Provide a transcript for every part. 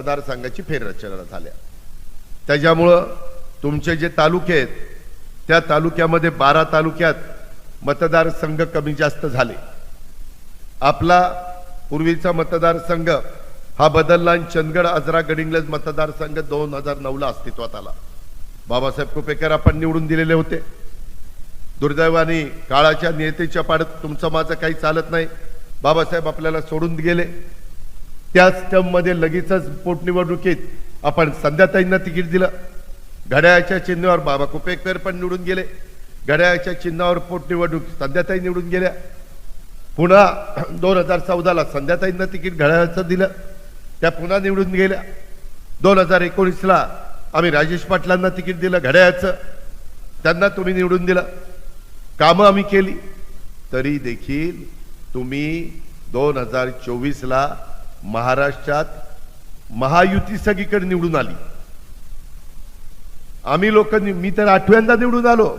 मतदारसंघाची फेररचना झाल्या. त्याच्यामुळं तुमचे जे तालुके आहेत त्या तालुक्यामध्ये बारा तालुक्यात मतदारसंघ कमी जास्त झाले. आपला पूर्वीचा मतदारसंघ हा बदलला आणि चंदगड आजरा गडिंग्लज मतदारसंघ दोन हजार नऊला अस्तित्वात आला. बाबासाहेब कुपेकर आपण निवडून दिलेले होते. दुर्दैवाने काळाच्या नियतीच्या पाडत तुमचं माझं काही चालत नाही. बाबासाहेब आपल्याला सोडून गेले. त्याच टर्ममध्ये लगेचच पोटनिवडणुकीत आपण संध्याताईंना तिकीट दिलं. घड्याळाच्या चिन्हावर बाबा कुपेकर पण निवडून गेले. घड्याळाच्या चिन्हावर पोटनिवडणूक संध्याताई निवडून गेल्या. पुन्हा दोन हजार चौदाला संध्याताईंना तिकीट घड्याळाचं दिलं. त्या पुन्हा निवडून गेल्या. दोन हजार एकोणीसला आम्ही राजेश पाटलांना तिकीट दिलं घड्याळाचं. त्यांना तुम्ही निवडून दिलं. कामं आम्ही केली. तरी देखील तुम्ही दोन हजार चोवीसला महाराष्ट्रात महायुती सगळीकडे निवडून आली. आम्ही लोक मी तर आठव्यांदा निवडून आलो.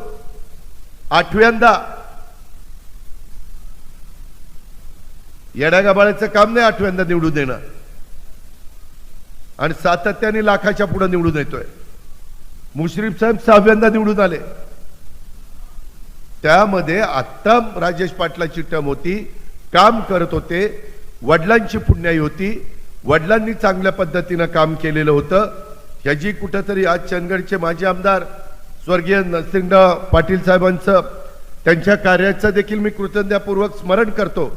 आठव्यांदा. येड्यागाबाळ्याचं काम नाही आठव्यांदा निवडून देणं. आणि सातत्याने लाखाच्या पुढे निवडून येतोय. मुश्रीफ साहेब सहाव्यांदा निवडून आले. त्यामध्ये आत्ता राजेश पाटलाची टर्म होती. काम करत होते. वडिलांची पुण्याई होती. वडिलांनी चांगल्या पद्धतीनं काम केलेलं होतं. ह्याची कुठंतरी आज चंदगडचे माजी आमदार स्वर्गीय नरसिंहराव पाटील साहेबांचं त्यांच्या कार्याचं देखील मी कृतज्ञतापूर्वक स्मरण करतो.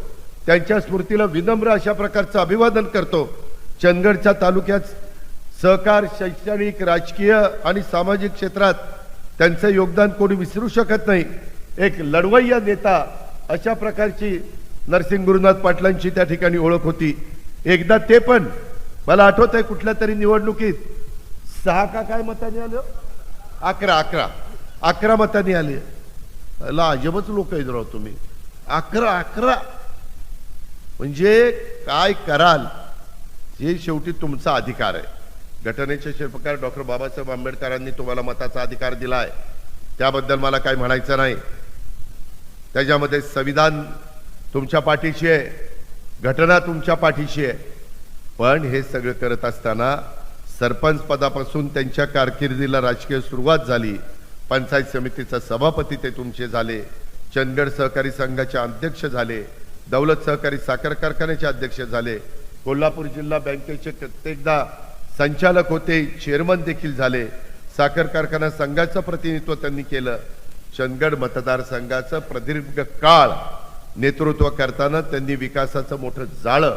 त्यांच्या स्मृतीला विनम्र अशा प्रकारचं अभिवादन करतो. चंदगडच्या तालुक्यात सहकार शैक्षणिक राजकीय आणि सामाजिक क्षेत्रात त्यांचं योगदान कोणी विसरू शकत नाही. एक लढवय्या नेता अशा प्रकारची नरसिंह गुरुनाथ पाटलांची त्या ठिकाणी ओळख होती. एकदा ते पण मला आठवत आहे कुठल्या तरी निवडणुकीत सहा का काय मताने आलं हो? अकरा अकरा. अकरा मताने आले. ला अजबच लोक आहेत राव तुम्ही. अकरा अकरा. म्हणजे काय कराल? हे शेवटी तुमचा अधिकार आहे. घटनेचे शिल्पकार डॉक्टर बाबासाहेब आंबेडकरांनी तुम्हाला मताचा अधिकार दिला आहे त्याबद्दल मला काही म्हणायचं नाही. त्याच्यामध्ये संविधान तुमच्या पाठीशी आहे. घटना तुमच्या पाठीशी आहे. पण हे सगळं करत असताना सरपंच पदापासून त्यांच्या कारकिर्दीला राजकीय सुरुवात झाली. पंचायत समितीचा सभापती ते तुमचे झाले. चंदगड सहकारी संघाचे अध्यक्ष झाले. दौलत सहकारी साखर कारखान्याचे अध्यक्ष झाले. कोल्हापूर जिल्हा बँकेचे कित्येकदा संचालक होते चेअरमन देखील झाले. साखर कारखाना संघाचं प्रतिनिधित्व त्यांनी केलं. चंदगड मतदारसंघाचं प्रदीर्घ काळ नेतृत्व करताना त्यांनी विकासाचं मोठं जाळं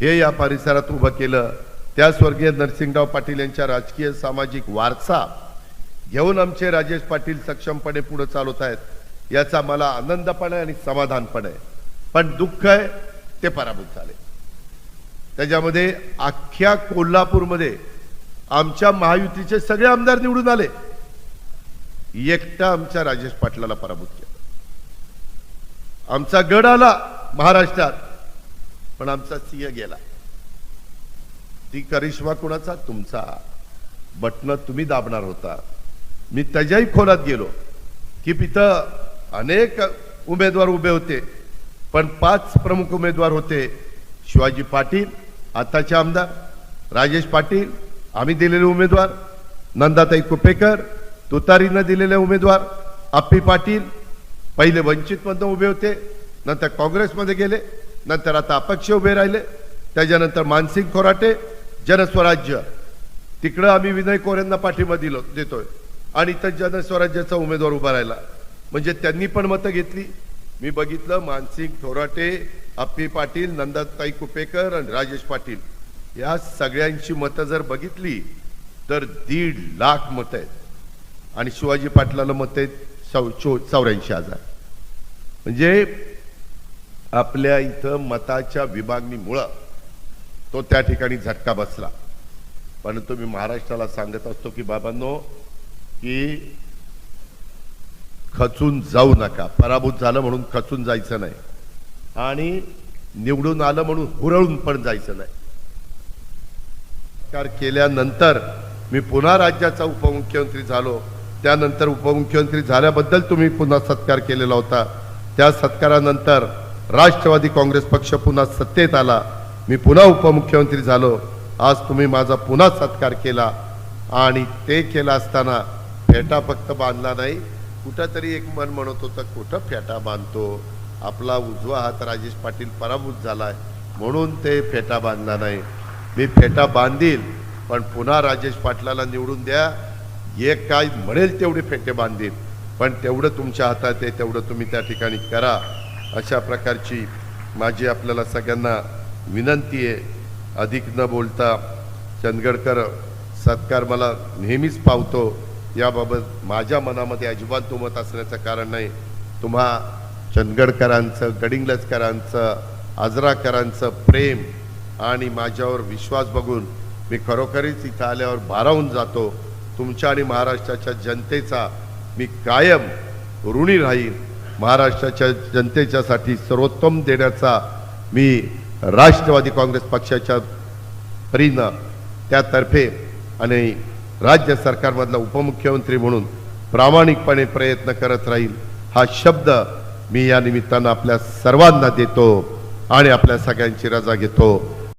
हे या परिसरात उभं केलं. त्या स्वर्गीय नरसिंगराव पाटील यांच्या राजकीय सामाजिक वारसा घेऊन आमचे राजेश पाटील सक्षमपणे पुढे चालवत आहेत याचा मला आनंद पण आहे आणि समाधान पण आहे. पण दुःख आहे ते पराभूत झाले. त्याच्यामध्ये अख्ख्या कोल्हापूरमध्ये आमच्या महायुतीचे सगळे आमदार निवडून आले. एकटा आमच्या राजेश पाटलाला पराभूत केला. आमचा गड आला महाराष्ट्रात पण आमचा सिंह गेला. ती करिश्मा कुणाचा? तुमचा. बटन तुम्ही दाबणार होता. मी त्याच्याही खोलात गेलो की तिथं अनेक उमेदवार उभे होते पण पाच प्रमुख उमेदवार होते. शिवाजी पाटील आताचे आमदार राजेश पाटील आम्ही दिलेले उमेदवार नंदाताई कुपेकर तुतारीनं दिलेले उमेदवार आप्पी पाटील पहिले वंचितमधनं उभे होते नंतर काँग्रेसमध्ये गेले नंतर आता अपक्ष उभे राहिले त्याच्यानंतर मानसिंग खोराटे जनस्वराज्य. तिकडं आम्ही विनय कोरेंना पाठिंबा दिलो देतोय. आणि इथं जनस्वराज्याचा उमेदवार उभा राहिला. म्हणजे त्यांनी पण मतं घेतली. मी बघितलं मानसिंग थोराटे अप्पी पाटील नंदाताई कुपेकर आणि राजेश पाटील. या सगळ्यांची मतं जर बघितली तर दीड लाख मतं आहेत. आणि शिवाजी पाटलाला मतं आहेत चौ चो चौऱ्याऐंशी हजार. म्हणजे आपल्या इथं मताच्या विभागणीमुळं तो त्या ठिकाणी झटका बसला. परंतु मी महाराष्ट्राला सांगत असतो की बाबांनो की खचून जाऊ नका. पराभूत झालं म्हणून खचून जायचं नाही. आणि निवडून आलं म्हणून हुरळून पण जायचं नाही. केल्यानंतर मी पुन्हा राज्याचा उपमुख्यमंत्री झालो. त्यानंतर उपमुख्यमंत्री झाल्याबद्दल तुम्ही पुन्हा सत्कार केलेला होता. त्या सत्कारानंतर राष्ट्रवादी काँग्रेस पक्ष पुन्हा सत्तेत आला. मी पुन्हा उपमुख्यमंत्री झालो. आज तुम्ही माझा पुन्हा सत्कार केला. आणि ते केला असताना फेटा फक्त बांधला नाही कुठंतरी एक मन म्हणत होतं कुठं फेटा बांधतो? आपला उजवा हात राजेश पाटील पराभूत झालाय म्हणून ते फेटा बांधला नाही. मी फेटा बांधील पण पुन्हा राजेश पाटलाला निवडून द्या. एक काय म्हणेल तेवढे फेटे बांधील पण तेवढं तुमच्या हातात आहे तेवढं तुम्ही त्या ठिकाणी करा. अशा प्रकारची माझी आपल्याला सगळ्यांना विनंती आहे. अधिक न बोलता चंदगडकर सत्कार मला नेहमीच पावतो. याबाबत माझ्या मनामध्ये अजिबात दुमत असण्याचं कारण नाही. तुम्हा चंदगडकरांचं गडिंगलजकरांचं आजराकरांचं प्रेम आणि माझ्यावर विश्वास बघून मी खरोखरीच इथं आल्यावर भारावून जातो. तुमच्या आणि महाराष्ट्राच्या जनतेचा मी कायम ऋणी राहीन. महाराष्ट्राच्या जनतेच्यासाठी सर्वोत्तम देण्याचा मी राष्ट्रवादी काँग्रेस पक्षाच्या परीनं त्यातर्फे आणि राज्य सरकारमधला उपमुख्यमंत्री म्हणून प्रामाणिकपणे प्रयत्न करत राहील. हा शब्द मी या निमित्तानं आपल्या सर्वांना देतो आणि आपल्या सगळ्यांची रजा घेतो.